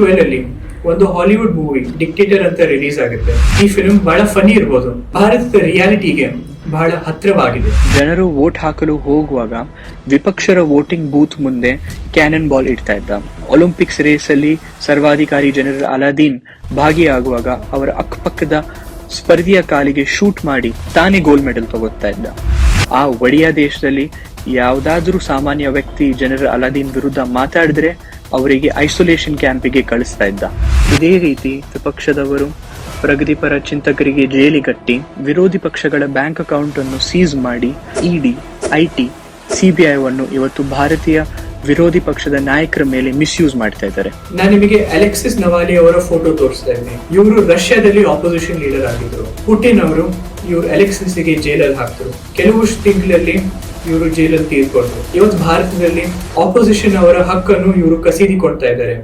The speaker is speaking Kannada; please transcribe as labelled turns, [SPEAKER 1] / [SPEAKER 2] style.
[SPEAKER 1] ಟ್ವೆಲ್ ಅಲ್ಲಿ ಒಂದು ಹಾಲಿವುಡ್ ಮೂವಿ ಡಿಕ್ಟೇಟರ್ ಅಂತ ರಿಲೀಸ್ ಆಗುತ್ತೆ. ಈ ಫಿಲ್ಮ್ ಬಹಳ ಫನಿ ಇರ್ಬೋದು. ಭಾರತದ ರಿಯಾಲಿಟಿಗೆ ಬಹಳ ಹತ್ತಿರವಾಗಿದೆ.
[SPEAKER 2] ಜನರು ವೋಟ್ ಹಾಕಲು ಹೋಗುವಾಗ ವಿಪಕ್ಷರ ವೋಟಿಂಗ್ ಬೂತ್ ಮುಂದೆ ಕ್ಯಾನನ್ ಬಾಲ್ ಇಡ್ತಾ ಇದ್ದ. ಒಲಿಂಪಿಕ್ಸ್ ರೇಸ್ ಅಲ್ಲಿ ಸರ್ವಾಧಿಕಾರಿ ಜನರಲ್ ಅಲಾದೀನ್ ಭಾಗಿಯಾಗುವಾಗ ಅವರ ಅಕ್ಕಪಕ್ಕದ ಸ್ಪರ್ಧಿಯ ಕಾಲಿಗೆ ಶೂಟ್ ಮಾಡಿ ತಾನೇ ಗೋಲ್ಡ್ ಮೆಡಲ್ ತಗೋತಾ ಇದ್ದ. ಆ ಒಡಿಯಾ ದೇಶದಲ್ಲಿ ಯಾವುದಾದ್ರೂ ಸಾಮಾನ್ಯ ವ್ಯಕ್ತಿ ಜನರಲ್ ಅಲಾದೀನ್ ವಿರುದ್ಧ ಮಾತಾಡಿದ್ರೆ ಅವರಿಗೆ ಐಸೋಲೇಷನ್ ಕ್ಯಾಂಪಿಗೆ ಕಳಿಸ್ತಾ ಇದ್ದ. ಇದೇ ರೀತಿ ವಿಪಕ್ಷದವರು ಪ್ರಗತಿಪರ ಚಿಂತಕರಿಗೆ ಜೈಲಿಗಟ್ಟಿ ವಿರೋಧಿ ಪಕ್ಷಗಳ ಬ್ಯಾಂಕ್ ಅಕೌಂಟ್ ಅನ್ನು ಸೀಸ್ ಮಾಡಿ ಇಡಿ ಐಟಿ ಸಿಬಿಐವನ್ನು ಇವತ್ತು ಭಾರತೀಯ ವಿರೋಧಿ ಪಕ್ಷದ ನಾಯಕರ ಮೇಲೆ ಮಿಸ್ಯೂಸ್ ಮಾಡ್ತಾ ಇದ್ದಾರೆ.
[SPEAKER 1] ನಾನು ನಿಮಗೆ ಅಲೆಕ್ಸಿಸ್ ನವಾಲಿ ಅವರ ಫೋಟೋ ತೋರಿಸ್ತಾ ಇದ್ದೀನಿ. ಇವರು ರಷ್ಯಾದಲ್ಲಿ ಆಪೋಸಿಷನ್ ಲೀಡರ್ ಆಗಿದ್ರು. ಪುಟಿನ್ ಅವರು ಇವರು ಅಲೆಕ್ಸಿಸ್ಗೆ ಜೈಲಲ್ಲಿ ಹಾಕ್ತರು ಕೆಲವು ತಿಂಗಳಲ್ಲಿ ಇವರು ಜೈಲಲ್ಲಿ ತೀರ್ಕೊಂಡ್ರು. ಇವತ್ತು ಭಾರತದಲ್ಲಿ ಆಪೋಸಿಷನ್ ಅವರ ಹಕ್ಕನ್ನು ಇವರು ಕಸೀದಿ ಕೊಡ್ತಾ ಇದ್ದಾರೆ.